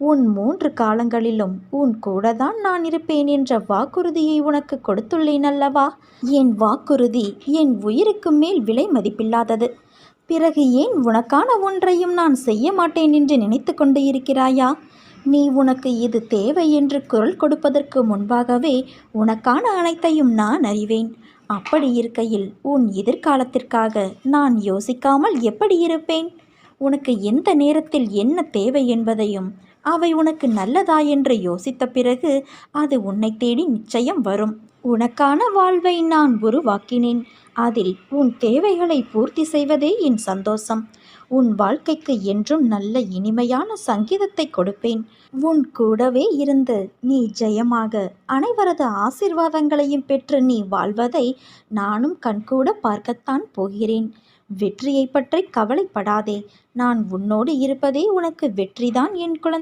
உன் மூன்று காலங்களிலும் உன் கூட தான் நான் இருப்பேன் என்ற வாக்குறுதியை உனக்கு கொடுத்துள்ளேன் அல்லவா? என் வாக்குறுதி என் உயிருக்கு மேல் விலை மதிப்பில்லாதது. பிறகு ஏன் உனக்கான ஒன்றையும் நான் செய்ய மாட்டேன் என்று நினைத்து கொண்டு இருக்கிறாயா? நீ உனக்கு இது தேவை என்று குரல் கொடுப்பதற்கு முன்பாகவே உனக்கான அனைத்தையும் நான் அறிவேன். அப்படி இருக்கையில் உன் எதிர்காலத்திற்காக நான் யோசிக்காமல் எப்படி இருப்பேன்? உனக்கு எந்த நேரத்தில் என்ன தேவை என்பதையும் அவை உனக்கு நல்லதா என்று யோசித்த பிறகு அது உன்னை தேடி நிச்சயம் வரும். உனக்கான வாழ்வை நான் உருவாக்கினேன். அதில் உன் தேவைகளை பூர்த்தி செய்வதே என் சந்தோஷம். உன் வாழ்க்கைக்கு என்றும் நல்ல இனிமையான சங்கீதத்தை கொடுப்பேன். உன் கூடவே இருந்து நீ ஜெயமாக அனைவரது ஆசிர்வாதங்களையும் பெற்று நீ வாழ்வதை நானும் கண்கூட பார்க்கத்தான் போகிறேன். வெற்றியை பற்றி கவலைப்படாதே. நான் உன்னோடு இருப்பதே உனக்கு வெற்றிதான் என் குழந்தை.